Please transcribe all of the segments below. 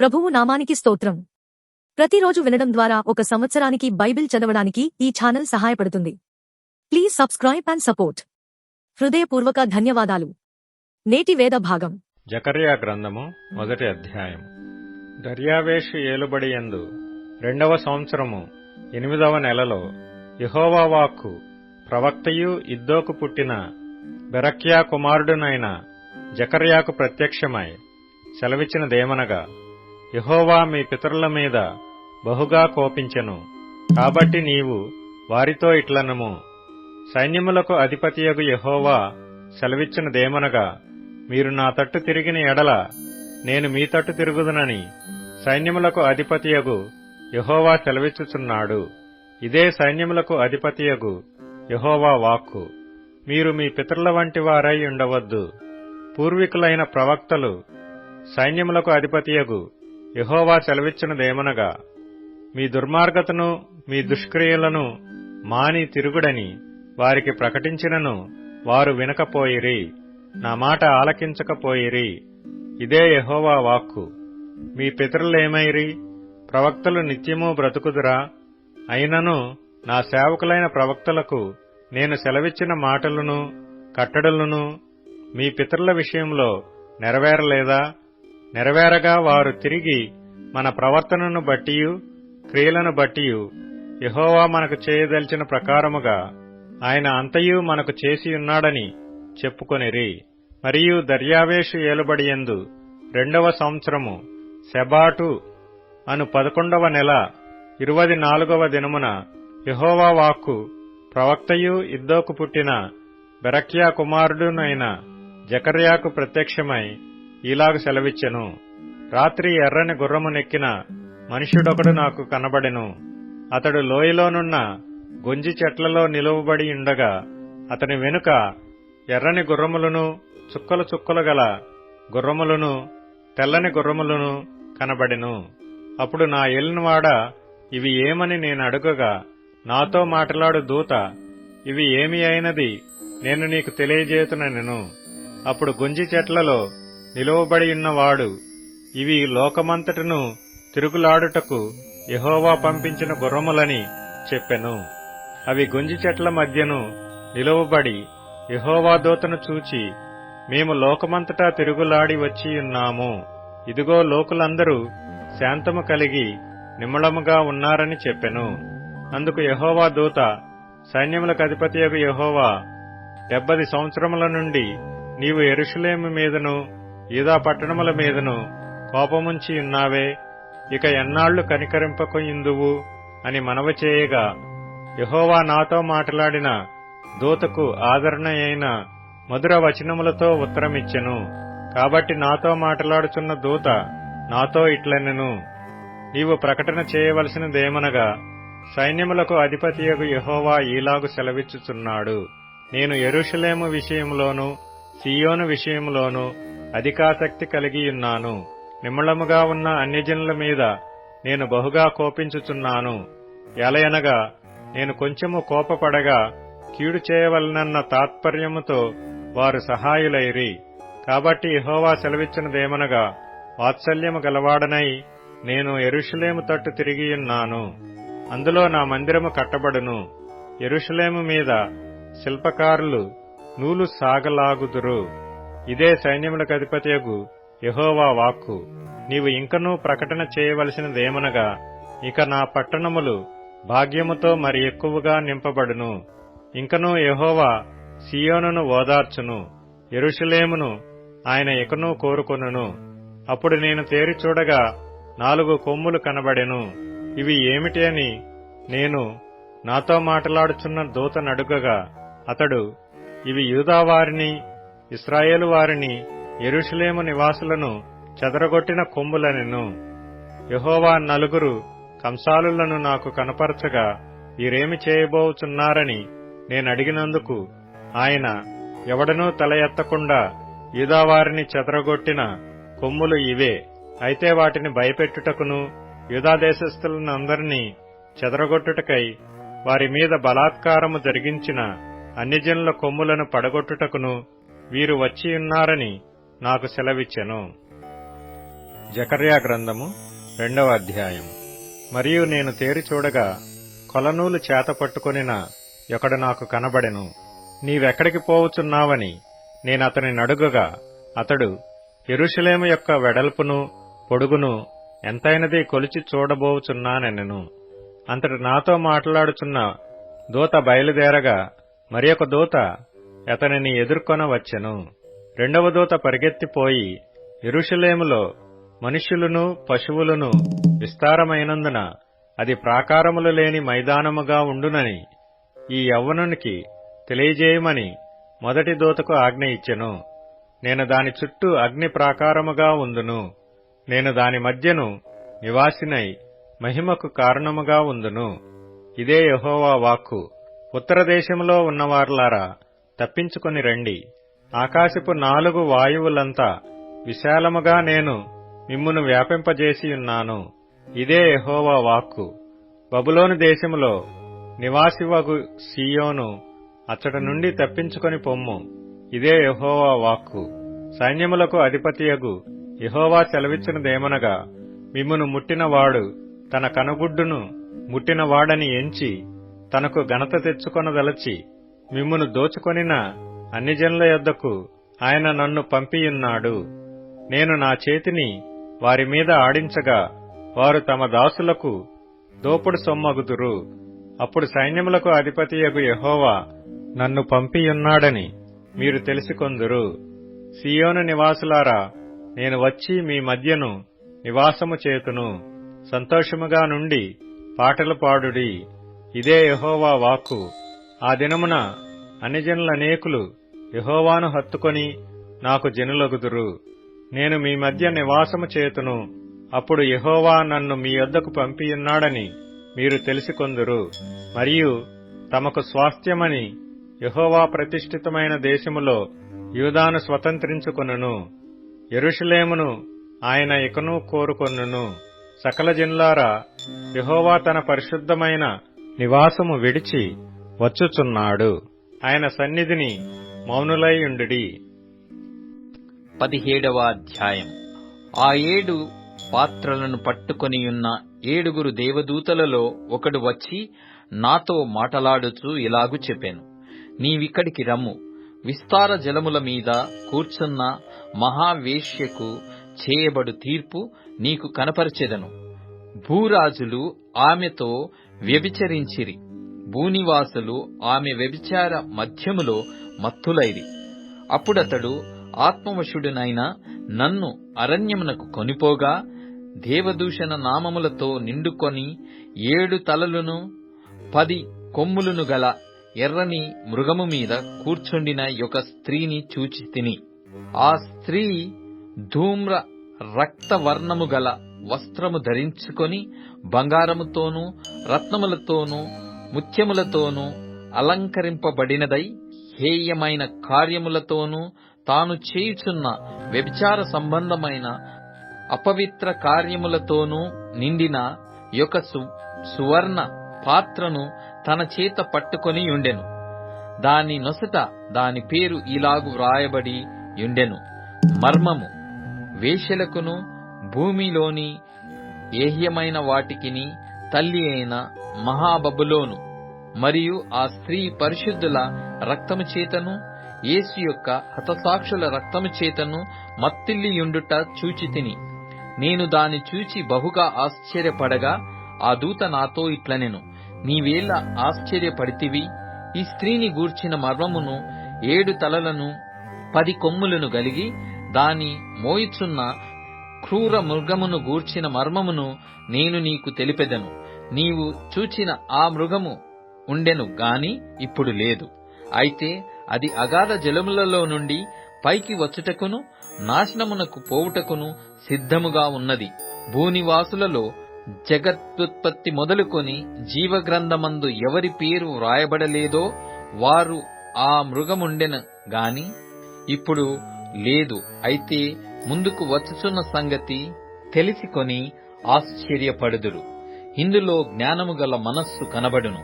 ప్రభువు నామానికి స్తోత్రం. ప్రతిరోజు వినడం ద్వారా ఒక సంవత్సరానికి బైబిల్ చదవడానికి ఈ ఛానల్ సహాయపడుతుంది. Please subscribe and support. హృదయపూర్వక ధన్యవాదాలు. నేటి వేద భాగం. జకర్యా గ్రంథము మొదటి అధ్యాయం దర్యావేషు ఏలుబడి యందు రెండవ సంవత్సరము ఎనిమిదవ నెలలో యహోవావాక్కు ప్రవక్తయు ఇద్దోకు పుట్టిన బెరక్యా కుమారుడునైన జకర్యాకు ప్రత్యక్షమై సెలవిచ్చినదేమనగా యహోవా మీ పితరుల మీద బహుగా కోపించెను. కాబట్టి నీవు వారితో ఇట్లనము. సైన్యములకు అధిపతియగు యహోవా సెలవిచ్చినదేమనగా మీరు నా తట్టు తిరిగిన ఎడల నేను మీ తట్టు తిరుగుదునని సైన్యములకు అధిపతియగు యహోవా సెలవిచ్చుచున్నాడు. ఇదే సైన్యములకు అధిపతియగు యహోవా వాక్కు. మీరు మీ పితరుల వంటి వారై ఉండవద్దు. పూర్వీకులైన ప్రవక్తలు సైన్యములకు అధిపతియగు యహోవా సెలవిచ్చినదేమనగా మీ దుర్మార్గతను మీ దుష్క్రియలను మాని తిరుగుడని వారికి ప్రకటించినను వారు వినకపోయిరి నా మాట ఆలకించకపోయిరి. ఇదే యహోవా వాక్కు. మీ పితరులేమైరి? ప్రవక్తలు నిత్యము బ్రతుకుదురా? అయినను నా సేవకులైన ప్రవక్తలకు నేను సెలవిచ్చిన మాటలను కట్టడలను మీ పితరుల విషయంలో నెరవేరలేదా? నెరవేరగా వారు తిరిగి మన ప్రవర్తనను బట్టియు క్రియలను బట్టియు యహోవా మనకు చేయదలిచిన ప్రకారముగా ఆయన అంతయు మనకు చేసియున్నాడని చెప్పుకొనిరి. మరియు దర్యావేషు ఏలుబడియందు రెండవ సంవత్సరము సెబాటు అను పదకొండవ నెల ఇరువది నాలుగవ దినమున యహోవా వాక్కు ప్రవక్తయు ఇద్దోకు పుట్టిన బెరక్యా కుమారుడునైన జకర్యాకు ప్రత్యక్షమై ఇలాగ సెలవిచ్చెను. రాత్రి ఎర్రని గుర్రము నెక్కిన మనుష్యుడొకడు నాకు కనబడెను. అతడు లోయలోనున్న గొంజి చెట్లలో నిలువబడి ఉండగా అతని వెనుక ఎర్రని గుర్రములను చుక్కలు చుక్కలు గల గుర్రములను తెల్లని గుర్రములను కనబడెను. అప్పుడు నా ఎల్లినవాడ ఇవి ఏమని నేను అడుగగా నాతో మాట్లాడు దూత ఇవి ఏమి అయినది నేను నీకు తెలియజేతునెను అప్పుడు గుంజి చెట్లలో నిలువబడి ఉన్నవాడు ఇవి లోకమంతటను తిరుగులాడుటకు యహోవా పంపించిన గుర్రములని చెప్పెను. అవి గుంజి చెట్ల మధ్యను నిలువబడి యహోవా దూతను చూచి మేము లోకమంతటా తిరుగులాడి వచ్చి ఉన్నాము ఇదిగో లోకులందరూ శాంతము కలిగి నిమ్మళముగా ఉన్నారని చెప్పెను. అందుకు యహోవా దూత సైన్యములకు అధిపతియగు యహోవా డెబ్బది సంవత్సరముల నుండి నీవు ఎరుషులేము మీదను ఈదా పట్టణముల మీదను కోపముంచి ఉన్నావే ఇక ఎన్నాళ్ళు కనికరింపకు ఇందువు అని మనవ చేయగా యహోవా నాతో మాట్లాడిన దూతకు ఆదరణ అయిన మధుర వచనములతో ఉత్తరమిచ్చెను. కాబట్టి నాతో మాట్లాడుచున్న దూత నాతో ఇట్లనెను. నీవు ప్రకటన చేయవలసినదేమనగా సైన్యములకు అధిపతియగు యహోవా ఈలాగు సెలవిచ్చుచున్నాడు. నేను ఎరుషలేము విషయంలోను సియోను విషయంలోనూ అధికాసక్తి కలిగియున్నాను. నిమ్మళముగా ఉన్న అన్యజనుల మీద నేను బహుగా కోపించుచున్నాను. ఎలయనగా నేను కొంచెము కోపపడగా కీడు చేయవలనన్న తాత్పర్యముతో వారు సహాయులైరి. కాబట్టి ఇహోవా సెలవిచ్చినదేమనగా వాత్సల్యము గలవాడనై నేను ఎరుషులేము తట్టు తిరిగియున్నాను. అందులో నా మందిరము కట్టబడును. ఎరుషులేము మీద శిల్పకారులు నూలు సాగలాగుదురు. ఇదే సైన్యములకు అధిపతియగు యహోవా వాక్కు. నీవు ఇంకనూ ప్రకటన చేయవలసినదేమనగా ఇక నా పట్టణములు భాగ్యముతో మరి ఎక్కువగా నింపబడును. ఇంకనూ యహోవా సియోనును ఓదార్చును ఎరుషులేమును ఆయన ఇకనూ కోరుకొనును. అప్పుడు నేను తేరి చూడగా నాలుగు కొమ్ములు కనబడెను. ఇవి ఏమిటి అని నేను నాతో మాట్లాడుచున్న దూతనడుగగా అతడు ఇవి యూదావారిని ఇస్రాయేలు వారిని ఎరుషులేము నివాసులను చెదరగొట్టిన కొమ్ములనెను. యహోవా నలుగురు కంసాలులను నాకు కనపరచగా వీరేమి చేయబోచున్నారని నేనడిగినందుకు ఆయన ఎవడనూ తల ఎత్తకుండా యూదావారిని చెదరగొట్టిన కొమ్ములు ఇవే. అయితే వాటిని భయపెట్టుటకును యూదాదేశస్థులనందరినీ చెదరగొట్టుటకై వారి మీద బలాత్కారము జరిగించిన అన్యజనుల కొమ్ములను పడగొట్టుటకును వీరు వచ్చియున్నారని నాకు సెలవిచ్చెను. జకర్యా గ్రంథము రెండవ అధ్యాయం. మరియు నేను తేరి చూడగా కొలనూలు చేత పట్టుకొనిన ఒకడు నాకు కనబడెను. నీవెక్కడికి పోవుచున్నావని నేనతని నడుగగా అతడు ఎరుషలేము యొక్క వెడల్పును పొడుగును ఎంతైనది కొలిచి చూడబోవుచున్నానెనను. అంతటి నాతో మాట్లాడుచున్న దూత బయలుదేరగా మరి ఒక దూత అతనిని ఎదుర్కొన వచ్చెను రెండవ దూత పరిగెత్తిపోయి ఎరుషలేములో మనుష్యులను పశువులను విస్తారమైనందున అది ప్రాకారములు లేని మైదానముగా ఉండునని ఈ యవ్వనునికి తెలియజేయమని మొదటి దూతకు ఆజ్ఞ ఇచ్చెను. నేను దాని చుట్టూ అగ్ని ప్రాకారముగా ఉందును. నేను దాని మధ్యను నివాసినై మహిమకు కారణముగా ఉందును. ఇదే యహోవా వాక్కు. ఉత్తర దేశంలో ఉన్నవార్లారా తప్పించుకొని రండి. ఆకాశపు నాలుగు వాయువులంతా విశాలముగా నేను మిమ్మును వ్యాపింపజేసియున్నాను. ఇదే ఎహోవా వాక్కు. బబులోను దేశములో నివాసివగు సీయోను అచ్చట నుండి తప్పించుకొని పొమ్ము. ఇదే యహోవా వాక్కు. సైన్యములకు అధిపతియగు యహోవా సెలవిచ్చినదేమనగా మిమ్మును ముట్టినవాడు తన కనుగుడ్డును ముట్టినవాడని ఎంచి తనకు ఘనత తెచ్చుకొనదలచి మిమ్మును దోచుకొనిన అన్ని జనుల యొద్దకు ఆయన నన్ను పంపియున్నాడు. నేను నా చేతిని వారి మీద ఆడించగా వారు తమ దాసులకు దోపుడు సొమ్మగుదురు. అప్పుడు సైన్యములకు అధిపతియగు యహోవా నన్ను పంపియున్నాడని మీరు తెలుసుకొందురు. సియోను నివాసులారా నేను వచ్చి మీ మధ్యను నివాసము చేతును. సంతోషముగా నుండి పాటలు పాడుడి. ఇదే యహోవా వాక్కు. ఆ దినమున అన్ని యహోవాను హత్తుకొని నాకు జనులగుదురు. నేను మీ మధ్య నివాసము చేతును అప్పుడు యహోవా నన్ను మీ యొద్దకు పంపియున్నాడని మీరు తెలుసుకొందురు. మరియు తమకు స్వాస్థ్యమని యహోవా ప్రతిష్ఠితమైన దేశములో యూదాను స్వతంత్రించుకొనును. ఎరుషులేమును ఆయన ఇకను కోరుకొనును. సకల జిల్లారా యహోవా తన పరిశుద్ధమైన నివాసము విడిచి వచ్చుచున్నాడు. ఆయన సన్నిధిని మౌనులై పదిహేడవ అధ్యాయం. ఆ ఏడు పాత్రలను పట్టుకొనియున్న ఏడుగురు దేవదూతలలో ఒకడు వచ్చి నాతో మాటలాడుచూ ఇలాగు చెప్పాను. నీవిక్కడికి రమ్ము. విస్తార జలముల మీద కూర్చున్న మహావేశ్యకు చేయబడు తీర్పు నీకు కనపరిచెదను. భూరాజులు ఆమెతో వ్యభిచరించిరి. భూనివాసులు ఆమె వ్యభిచార మధ్యములో మత్తులైరి. అప్పుడతడు ఆత్మవశుడునైన నన్ను అరణ్యమునకు కొనిపోగా దేవదూషణ నామములతో నిండుకొని ఏడు తలలను పది కొమ్ములను గల ఎర్రని మృగము మీద కూర్చుండిన ఒక స్త్రీని చూచి తిని. ఆ స్త్రీ ధూమ్ర రక్తవర్ణము గల వస్త్రము ధరించుకొని బంగారముతోనూ రత్నములతోనూ ముత్యములతోనూ అలంకరింపబడినదై హేయమైన కార్యములతోనూ తాను చేయుచున్న వ్యభిచార సంబంధమైన అపవిత్ర కార్యములతోనూ నిండిన యొక్క సు- సువర్ణ పాత్రను తన చేత పట్టుకొని ఉండెను దాని నొసట దాని పేరు ఇలాగు వ్రాయబడి ఉండెను మర్మము వేషలకును భూమిలోని ఏహ్యమైన వాటికిని తల్లి అయిన మహాబబులోను మరియు ఆ స్త్రీ పరిశుద్ధుల రక్తము చేతను యేసు యొక్క హతసాక్షుల రక్తము చేతను మత్తిల్లియుండుట చూచి తిని నేను దాని చూచి బహుగా ఆశ్చర్యపడగా ఆ దూత నాతో ఇట్లనెను నీవేళ ఆశ్చర్యపడితివి? ఈ స్త్రీని గూర్చిన మర్మమును ఏడు తలలను పది కొమ్ములను గలిగి దాని మోయిచున్న క్రూర మృగమును గూర్చిన మర్మమును నేను నీకు తెలిపెదను. నీవు చూచిన ఆ మృగము ఉండెను గాని ఇప్పుడు లేదు. అయితే అది అగాధ జలములలో నుండి పైకి వచ్చుటకును నాశనమునకు పోవుటకును సిద్ధముగా ఉన్నది. భూనివాసులలో జగత్తుత్పత్తి మొదలుకొని జీవగ్రంథమందు ఎవరి పేరు వ్రాయబడలేదో వారు ఆ మృగముండెన గాని ఇప్పుడు లేదు. అయితే ముందుకు వచ్చుచున్న సంగతి తెలిసికొని ఆశ్చర్యపడుదురు. ఇందులో జ్ఞానము గల మనస్సు కనబడును.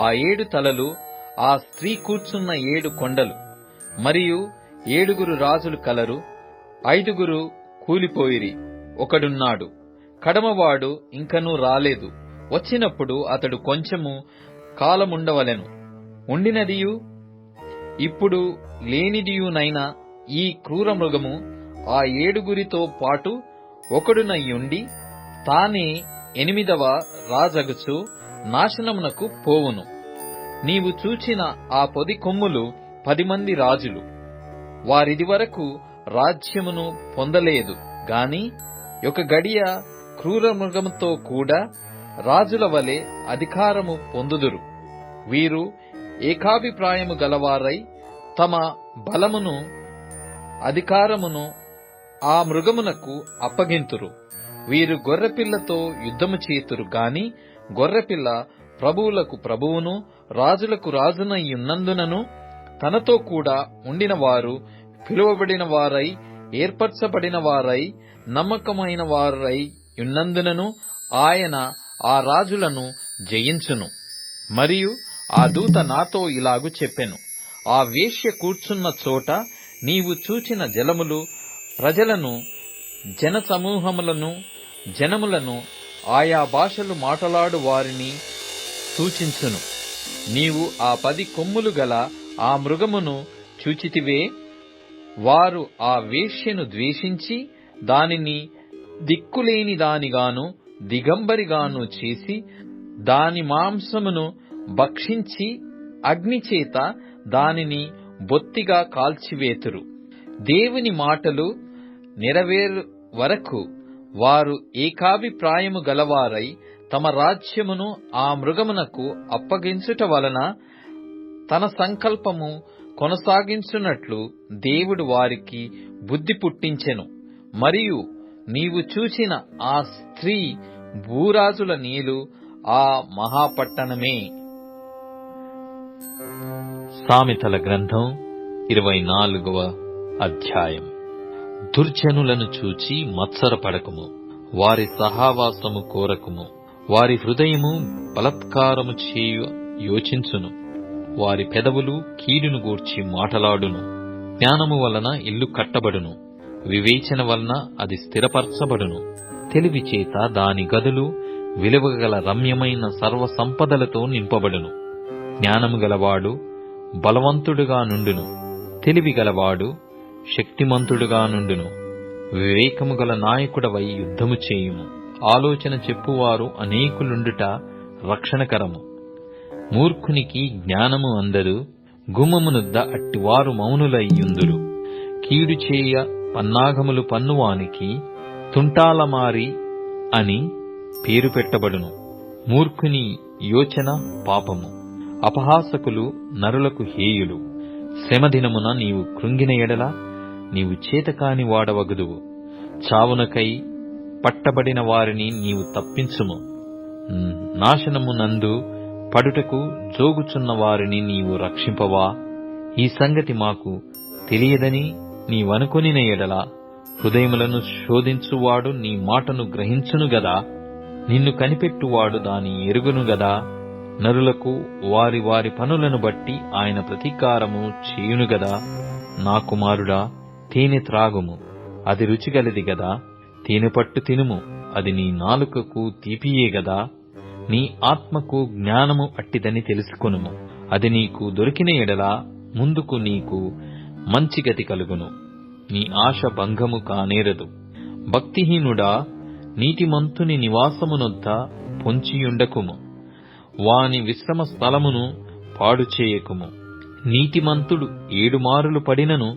ఆ ఏడు తలలు ఆ స్త్రీ కూర్చున్న ఏడు కొండలు మరియు ఏడుగురు రాజులు కలరు ఐదుగురు కూలిపోయిరి ఒకడున్నాడు. కడమవాడు ఇంకనూ రాలేదు. వచ్చినప్పుడు అతడు కొంచెము కాలముండవలెను. ఉండినదియు ఇప్పుడు లేనిదియునైనా ఈ క్రూర మృగము ఆ ఏడుగురితో పాటు ఒకడునయ్యుండి తానే ఎనిమిదవ రాజగుచు నాశనమునకు పోవును. నీవు చూచిన ఆ పొది కొమ్ములు పది మంది రాజులు. వారిదివరకు రాజ్యమును పొందలేదు. గాని ఒక గడియ క్రూర మృగముతో కూడా రాజుల వలె అధికారము పొందుదురు. వీరు ఏకాభిప్రాయము గలవారై తమ బలమును అధికారమును ఆ మృగమునకు అప్పగింతురు. వీరు గొర్రెపిల్లతో యుద్ధము చేతురు గాని గొర్రెపిల్ల ప్రభువులకు ప్రభువును రాజులకు రాజునయ్యున్నందునను తనతో కూడా ఉండిన వారు పిలువబడిన వారై ఏర్పరచబడిన వారై నమ్మకమైన వారై ఉన్నందునను ఆయన ఆ రాజులను జయించును. మరియు ఆ దూత నాతో ఇలాగు చెప్పెను. ఆ వేష్య కూర్చున్న చోట నీవు చూచిన జలములు ప్రజలను జన సమూహములను జనములను ఆయా భాషలు మాటలాడు వారిని సూచించును. నీవు ఆ పది కొమ్ములు గల ఆ మృగమును చూచితివే. వారు ఆ వేష్యను ద్వేషించి దానిని దిక్కులేని దానిగాను దిగంబరిగాను చేసి దాని మాంసమును భక్షించి అగ్నిచేత దానిని బొత్తిగా కాల్చివేతురు. దేవుని మాటలు నెరవేరు వరకు వారు ఏకాభిప్రాయము గలవారై తమ రాజ్యమును ఆ మృగమునకు అప్పగించుట వలన తన సంకల్పము కొనసాగించున్నట్లు దేవుడు వారికి బుద్ధి పుట్టించెను. మరియు నీవు చూచిన ఆ స్త్రీ భూరాజుల నీలు ఆ మహాపట్టణమే. సామెతల గ్రంథం ఇరవై నాలుగవ అధ్యాయం. దుర్జనులను చూచి మత్సరపడకుము. వారి సహావాసము కోరకము. వారి హృదయము బలత్కారము చేయు యోచించును. వారి పెదవులు కీడును గూర్చి మాటలాడును. జ్ఞానము వలన ఇల్లు కట్టబడును. వివేచన వలన అది స్థిరపరచబడును. తెలివి చేత దాని గదులు విలువగల రమ్యమైన సర్వ సంపదలతో నింపబడును. జ్ఞానము గలవాడు బలవంతుడుగా నుండును. తెలివి గలవాడు శక్తిమంతుడుగా నుండును. వివేకము గల నాయకుడవై యుద్ధము చేయుము. ఆలోచన చెప్పువారు అనేకులుండుట రక్షణకరము. మూర్ఖునికి జ్ఞానము అందరు గుమ్మమునుద్ద అట్టివారు మౌనులయ్యుందురు కీడు చేయ పన్నాగములు పన్నువానికి తుంటాలమారి అని పేరు పెట్టబడును. మూర్ఖుని యోచన పాపము. అపహాసకులు నరులకు హేయులు. శ్రమదినమున నీవు కృంగిన ఎడల నీవు చేతకాని వాడవగదువు. చావునకై పట్టబడిన వారిని నీవు తప్పించుము. నాశనమునందు పడుటకు జోగుచున్న వారిని నీవు రక్షింపవా? ఈ సంగతి మాకు తెలియదని నీవనుకొనిన ఎడల హృదయములను శోధించువాడు నీ మాటను గ్రహించును గదా? నిన్ను కనిపెట్టువాడు దాని ఎరుగును గదా? నరులకు వారి వారి పనులను బట్టి ఆయన ప్రతీకారము చేయును గదా? నా కుమారుడా తేనె త్రాగుము. అది రుచిగలది గదా? తేనె పట్టు తినుము. అది నీ నాలుకకు తీపియే గదా? నీ ఆత్మకు జ్ఞానము అట్టిదని తెలుసుకొనుము. అది నీకు దొరికిన ఎడల ముందుకు నీకు మంచి గతి కలుగును. నీ ఆశ భంగము కానేరదు. భక్తిహీనుడా నీతిమంతుని నివాసమునొద్ద పొంచియుండకుము. వాని విశ్రమ స్థలమును పాడు చేయకుము నీతిమంతుడు ఏడుమారులు పడినను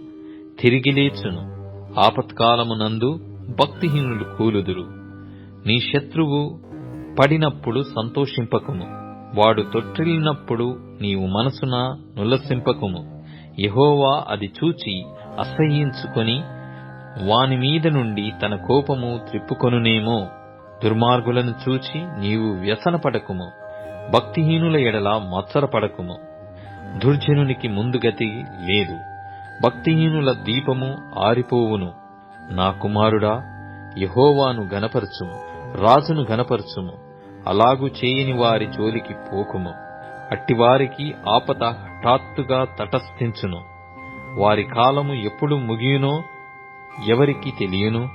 తిరిగి లేచును. ఆపత్కాలమునందు భక్తిహీనులు కూలుదురు. నీ శత్రువు పడినప్పుడు సంతోషింపకుము. వాడు తొట్టిల్లినప్పుడు నీవు మనసున నుల్లసింపకుము. యహోవా అది చూచి అసహ్యించుకొని వాని మీద నుండి తన కోపము త్రిప్పుకొనునేమో. దుర్మార్గులను చూచి నీవు వ్యసనపడకుము. భక్తిహీనుల ఎడల మత్సరపడకుము. దుర్జనునికి ముందుగతి లేదు. భక్తిహీనుల దీపము ఆరిపోవును. నా కుమారుడా యహోవాను గనపరచుము రాజును గనపరచుము అలాగు చేయని వారి జోలికి పోకుము. అట్టివారికి ఆపద హఠాత్తుగా తటస్థించును. వారి కాలము ఎప్పుడు ముగియునో ఎవరికి తెలియను?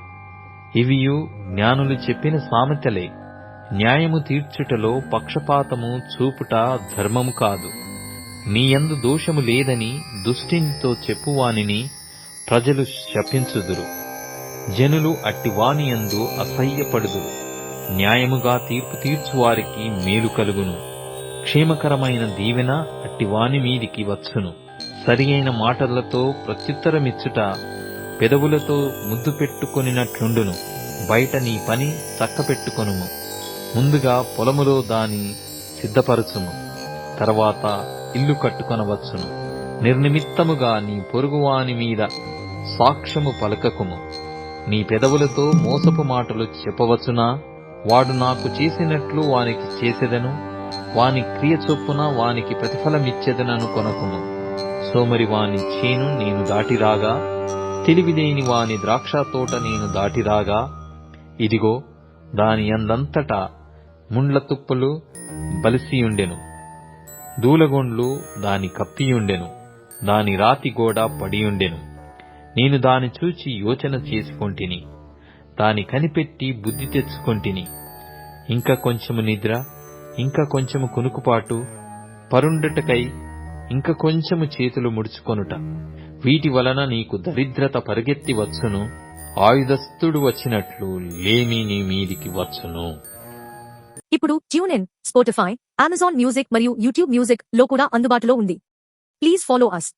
ఇవియు జ్ఞానులు చెప్పిన సామెతలే. న్యాయము తీర్చుటలో పక్షపాతము చూపుట ధర్మము కాదు. నీయందు దోషము లేదని దుష్టినితో చెప్పువానిని ప్రజలు శపించుదురు. జనులు అట్టివానియందు అసహ్యపడుదురు. న్యాయముగా తీర్పు తీర్చువారికి మేలు కలుగును. క్షేమకరమైన దీవెన అట్టివాని మీదికి వచ్చును. సరియైన మాటలతో ప్రత్యుత్తరమిచ్చుట పెదవులతో ముద్దు పెట్టుకొనినట్లుండును. బయట నీ పని చక్కపెట్టుకొనుము. ముందుగా పొలములో దాని సిద్ధపరచుము. తర్వాత ఇల్లు కట్టుకొనవచ్చును. నిర్నిమిత్తముగా నీ పొరుగువాని మీద సాక్ష్యము పలకకుము. నీ పెదవులతో మోసపు మాటలు చెప్పవచ్చునా? వాడు నాకు చేసినట్లు వానికి చేసేదను. వాని క్రియ చొప్పున వానికి ప్రతిఫలమిచ్చేదనను కొనకుము. సోమరి వాని చేను నేను దాటిరాగా. తెలివిదేని వాని ద్రాక్ష తోట నేను దాటిరాగా. ఇదిగో దాని అందంతటా ముండ్ల తుప్పలు బలిసియుండెను. దూలగొండ్లు దాని కప్పియుండెను దాని రాతి గోడ పడియుండెను. నేను దాని చూచి యోచన చేసుకొంటిని దాని కనిపెట్టి బుద్ధి తెచ్చుకొంటిని. ఇంకా కొంచెము నిద్ర ఇంకా కొంచెము కునుకుపాటు పరుండుటకై ఇంకా కొంచెము చేతులు ముడుచుకొనుట. వీటి వలన నీకు దరిద్రత పరిగెత్తి వచ్చును ఆయుధస్థుడు వచ్చినట్లు లేమి నీ మీదికి వచ్చును. ఇప్పుడు tune in Spotify Amazon music మరియు యూట్యూబ్ మ్యూజిక్లో కూడా అందుబాటులో ఉంది. Please follow us